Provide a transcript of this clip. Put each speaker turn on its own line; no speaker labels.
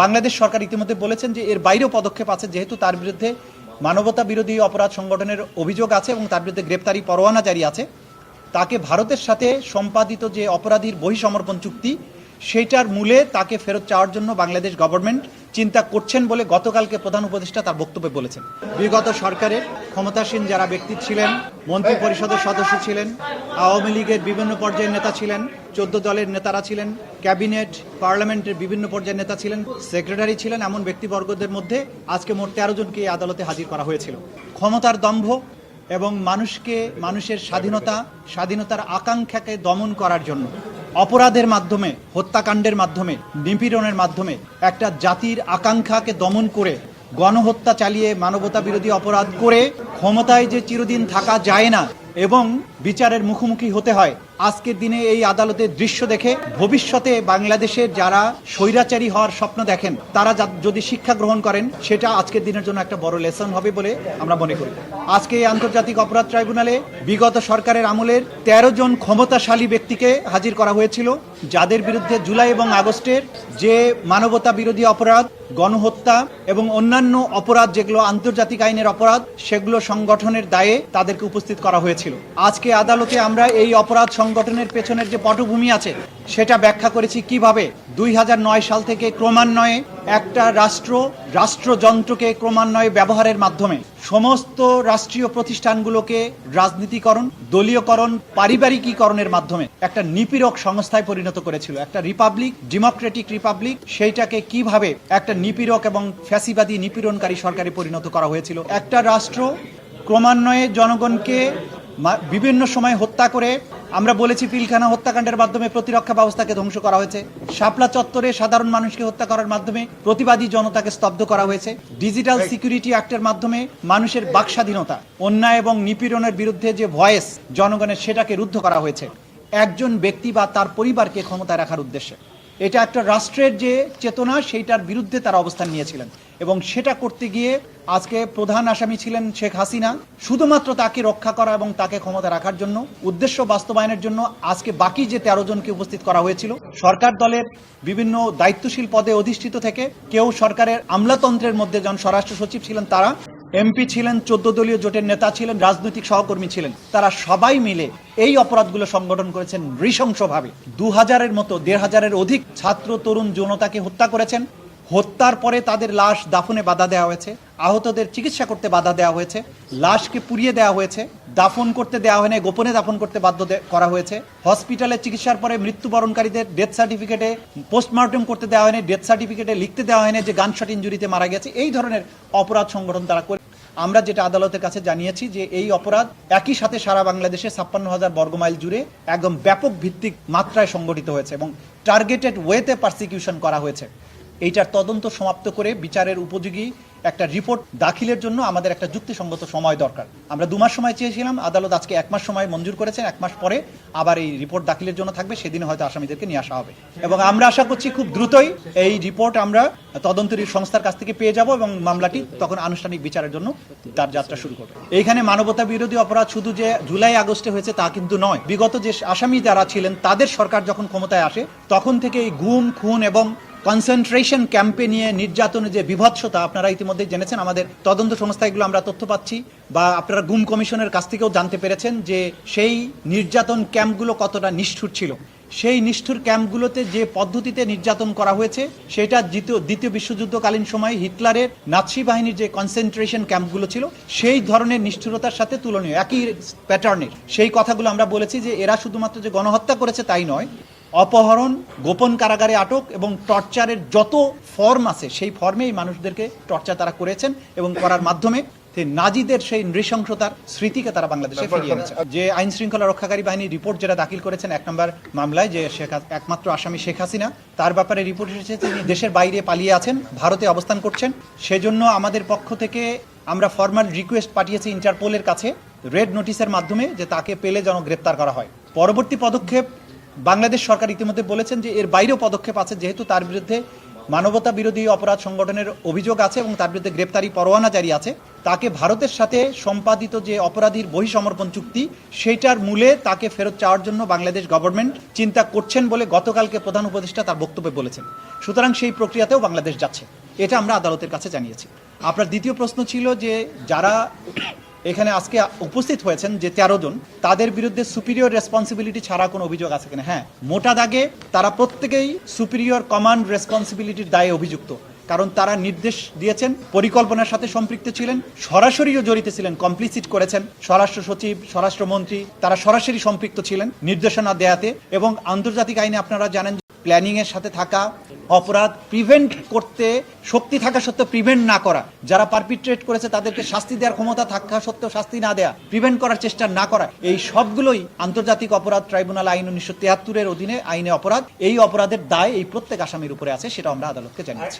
বাংলাদেশ সরকার ইতিমধ্যে বলেছেন যে এর বাইরেও পদক্ষেপ আছে যেহেতু তার বিরুদ্ধে মানবতা বিরোধী অপরাধ সংগঠনের অভিযোগ আছে এবং তার বিরুদ্ধে গ্রেপ্তারি পরোয়ানা জারি আছে তাকে ভারতের সাথে সম্পাদিত যে অপরাধীর বহিসমর্পণ চুক্তি সেইটার মূলে তাকে ফেরত চাওয়ার জন্য বাংলাদেশ গভর্নমেন্ট চিন্তা করছেন বলে গতকালকে প্রধান উপদেষ্টা তার বক্তব্যে বলেছেন বিগত সরকারের ক্ষমতাসীন যারা ব্যক্তি ছিলেন মন্ত্রী পরিষদের সদস্য ছিলেন আওয়ামী লীগের বিভিন্ন পর্যায়ের নেতা ছিলেন চোদ্দ দলের নেতারা ছিলেন ক্যাবিনেট পার্লামেন্টের বিভিন্ন পর্যায়ের নেতা ছিলেন সেক্রেটারি ছিলেন এমন ব্যক্তিবর্গদের মধ্যে আজকে মোট তেরো জনকে এই আদালতে হাজির করা হয়েছিল ক্ষমতার দম্ভ এবং মানুষকে মানুষের স্বাধীনতা স্বাধীনতার আকাঙ্ক্ষাকে দমন করার জন্য অপরাধের মাধ্যমে হত্যাকাণ্ডের মাধ্যমে নিপীড়নের মাধ্যমে একটা জাতির আকাঙ্ক্ষাকে দমন করে গণহত্যা চালিয়ে মানবতা বিরোধী অপরাধ করে ক্ষমতায় যে চিরদিন থাকা যায় না এবং বিচারের মুখোমুখি হতে হয় আজকের দিনে এই আদালতের দৃশ্য দেখে ভবিষ্যতে বাংলাদেশের যারা স্বৈরাচারী হওয়ার স্বপ্ন দেখেন তারা যদি শিক্ষা গ্রহণ করেন সেটা আজকের দিনের জন্য একটা বড় লেসন হবে বলে আমরা মনে করি আজকে এই আন্তর্জাতিক অপরাধ ট্রাইব্যুনালে বিগত সরকারের আমলের ১৩ জন ক্ষমতাশালী ব্যক্তিকে হাজির করা হয়েছিল যাদের বিরুদ্ধে জুলাই এবং আগস্টের যে মানবতা বিরোধী অপরাধ গণহত্যা এবং অন্যান্য অপরাধ যেগুলো আন্তর্জাতিক আইনের অপরাধ সেগুলো সংগঠনের দায়ে তাদেরকে উপস্থিত করা হয়েছিল আজকে আদালতে আমরা এই অপরাধ সংগঠনের পেছনের যে পটভূমি আছে সেটা ব্যাখ্যা করেছি কিভাবে দুই সাল থেকে ক্রমান্বয়ে একটা রাষ্ট্র রাষ্ট্রযন্ত্রকে ক্রমান্বয়ে ব্যবহারের মাধ্যমে সমস্ত রাষ্ট্রীয় প্রতিষ্ঠানগুলোকে রাজনীতিকরণ দলীয়করণ পারিবারিকীকরণের মাধ্যমে একটা নিপীড়ক সংস্থায় পরিণত করেছিল একটা রিপাবলিক ডেমোক্রেটিক রিপাবলিক সেইটাকে কিভাবে একটা নিপীড়ক এবং ফ্যাসিবাদী নিপীড়নকারী সরকারে পরিণত করা হয়েছিল একটা রাষ্ট্র ক্রমান্বয়ে জনগণকে বিভিন্ন সময় হত্যা করে আমরা বলেছি পিলখানা হত্যাকাণ্ডের মাধ্যমে প্রতিরক্ষা ব্যবস্থাকে ধ্বংস করা হয়েছে শাপলা চত্বরে সাধারণ মানুষকে হত্যা করার মাধ্যমে প্রতিবাদী জনতাকে স্তব্ধ করা হয়েছে ডিজিটাল সিকিউরিটি অ্যাক্টের মাধ্যমে মানুষের বাক স্বাধীনতা অন্যায় এবং নিপীড়নের বিরুদ্ধে যে ভয়েস জনগণের সেটাকে রুদ্ধ করা হয়েছে একজন ব্যক্তি বা তার পরিবারকে ক্ষমতায় রাখার উদ্দেশ্যে এটা একটা রাষ্ট্রের যে চেতনা সেইটার বিরুদ্ধে তারা অবস্থান নিয়েছিলেন এবং সেটা করতে গিয়ে আজকে প্রধান আসামি ছিলেন শেখ হাসিনা শুধুমাত্র তাকে রক্ষা করা এবং তাকে ক্ষমতা রাখার জন্য উদ্দেশ্য বাস্তবায়নের জন্য আজকে বাকি যে তেরো জনকে উপস্থিত করা হয়েছিল সরকার দলের বিভিন্ন দায়িত্বশীল পদে অধিষ্ঠিত থেকে কেউ সরকারের আমলাতন্ত্রের মধ্যে যেমন স্বরাষ্ট্র সচিব ছিলেন তারা এমপি ছিলেন চোদ্দ দলীয় জোটের নেতা ছিলেন রাজনৈতিক সহকর্মী ছিলেন তারা সবাই মিলে এই অপরাধগুলো সংগঠন করেছেন নৃশংসভাবে দু হাজারের মতো দেড় হাজারের অধিক ছাত্র তরুণ জনতাকে হত্যা করেছেন হত্যার পরে তাদের লাশ দাফনে বাধা দেওয়া হয়েছে আহতদের চিকিৎসা করতে বাধা দেওয়া হয়েছে লাশকে পুড়িয়ে দেওয়া হয়েছে দাফন করতে দেওয়া হয়নি গোপনে দাফন করতে বাধ্য করা হয়েছে হসপিটালে চিকিৎসার পরে মৃত্যুবরণকারীদের ডেথ সার্টিফিকেটে পোস্টমর্টম করতে দেওয়া হয়নি ডেথ সার্টিফিকেটে লিখতে দেওয়া হয়নি যে গানশট ইঞ্জুরিতে মারা গেছে এই ধরনের অপরাধ সংগঠন তারা করে আমরা যেটা আদালতের কাছে জানিয়েছি যে এই অপরাধ একই সাথে সারা বাংলাদেশে ছাপ্পান্ন হাজার বর্গমাইল জুড়ে একদম ব্যাপক ভিত্তিক মাত্রায় সংগঠিত হয়েছে এবং টার্গেটেড ওয়েতে পার্সিকিউশন করা হয়েছে এইটার তদন্ত সমাপ্ত করে বিচারের উপযোগী একটা রিপোর্ট দাখিলের জন্য আমাদের একটা যুক্তিসঙ্গত সময় দরকার আমরা দু মাস সময় চেয়েছিলাম আদালত আজকে এক মাস সময় মঞ্জুর করেছেন এক মাস পরে আবার এই রিপোর্ট দাখিলের জন্য থাকবে সেদিন হয়তো আসামিদেরকে নিয়ে আসা হবে এবং আমরা আশা করছি খুব দ্রুতই এই রিপোর্ট আমরা তদন্তের সংস্থার কাছ থেকে পেয়ে যাব এবং মামলাটি তখন আনুষ্ঠানিক বিচারের জন্য তার যাত্রা শুরু করবে এইখানে মানবতা বিরোধী অপরাধ শুধু যে জুলাই আগস্টে হয়েছে তা কিন্তু নয় বিগত যে আসামি যারা ছিলেন তাদের সরকার যখন ক্ষমতায় আসে তখন থেকে এই গুম খুন এবং কনসেন্ট্রেশন ক্যাম্পে নিয়ে নির্যাতনের যে বিভৎসতা আপনারা ইতিমধ্যে জেনেছেন আমাদের তদন্ত সংস্থা এগুলো আমরা তথ্য পাচ্ছি বা আপনারা গুম কমিশনের কাছ থেকেও জানতে পেরেছেন যে সেই নির্যাতন ক্যাম্পগুলো কতটা নিষ্ঠুর ছিল সেই নিষ্ঠুর ক্যাম্পগুলোতে যে পদ্ধতিতে নির্যাতন করা হয়েছে সেটা দ্বিতীয় দ্বিতীয় বিশ্বযুদ্ধকালীন সময়ে হিটলারের নাৎসি বাহিনীর যে কনসেন্ট্রেশন ক্যাম্পগুলো ছিল সেই ধরনের নিষ্ঠুরতার সাথে তুলনীয় একই প্যাটার্নের সেই কথাগুলো আমরা বলেছি যে এরা শুধুমাত্র যে গণহত্যা করেছে তাই নয় অপহরণ গোপন কারাগারে আটক এবং টর্চারের যত ফর্ম আছে সেই ফর্মে এই মানুষদেরকে টর্চার তারা করেছেন এবং করার মাধ্যমে নাজিদের সেই নৃশংসতার স্মৃতিকে তারা বাংলাদেশে ফিরিয়ে এনেছে যে আইন শৃঙ্খলা রক্ষাকারী বাহিনী রিপোর্ট যেটা দাখিল করেছেন এক নম্বর মামলায় যে শেখ একমাত্র আসামি শেখ হাসিনা তার ব্যাপারে রিপোর্ট এসেছে তিনি দেশের বাইরে পালিয়ে আছেন ভারতে অবস্থান করছেন সেজন্য আমাদের পক্ষ থেকে আমরা ফর্মাল রিকোয়েস্ট পাঠিয়েছি ইন্টারপোলের কাছে রেড নোটিশের মাধ্যমে যে তাকে পেলে যেন গ্রেপ্তার করা হয় পরবর্তী পদক্ষেপ বাংলাদেশ সরকার ইতিমধ্যে বলেছেন যে এর বাইরেও পদক্ষেপ আছে যেহেতু তার বিরুদ্ধে মানবতা বিরোধী অপরাধ সংগঠনের অভিযোগ আছে এবং তার বিরুদ্ধে গ্রেপ্তারি পরোয়ানা জারি আছে তাকে ভারতের সাথে সম্পাদিত যে অপরাধীর বহিসমর্পণ চুক্তি সেইটার মূলে তাকে ফেরত চাওয়ার জন্য বাংলাদেশ গভর্নমেন্ট চিন্তা করছেন বলে গতকালকে প্রধান উপদেষ্টা তার বক্তব্যে বলেছেন সুতরাং সেই প্রক্রিয়াতেও বাংলাদেশ যাচ্ছে এটা আমরা আদালতের কাছে জানিয়েছি আপনার দ্বিতীয় প্রশ্ন ছিল যে যারা এখানে আজকে উপস্থিত হয়েছেন যে তেরো জন তাদের বিরুদ্ধে সুপিরিয়র রেসপন্সিবিলিটি ছাড়া কোনো অভিযোগ আছে কিনা হ্যাঁ মোটা দাগে তারা প্রত্যেকেই সুপিরিয়র কমান্ড রেসপন্সিবিলিটির দায়ে অভিযুক্ত কারণ তারা নির্দেশ দিয়েছেন পরিকল্পনার সাথে সম্পৃক্ত ছিলেন সরাসরিও জড়িত ছিলেন কমপ্লিসিট করেছেন স্বরাষ্ট্র সচিব স্বরাষ্ট্রমন্ত্রী তারা সরাসরি সম্পৃক্ত ছিলেন নির্দেশনা দেয়াতে এবং আন্তর্জাতিক আইনে আপনারা জানেন প্ল্যানিংয়ের সাথে থাকা অপরাধ প্রিভেন্ট করতে শক্তি থাকা সত্ত্বেও প্রিভেন্ট না করা যারা পারপিট্রেট করেছে তাদেরকে শাস্তি দেওয়ার ক্ষমতা থাকা সত্ত্বেও শাস্তি না দেয়া প্রিভেন্ট করার চেষ্টা না করা এই সবগুলোই আন্তর্জাতিক অপরাধ ট্রাইব্যুনাল আইন উনিশশো তিয়াত্তরের অধীনে আইনে অপরাধ এই অপরাধের দায় এই প্রত্যেক আসামির উপরে আছে সেটা আমরা আদালতকে জানিয়েছি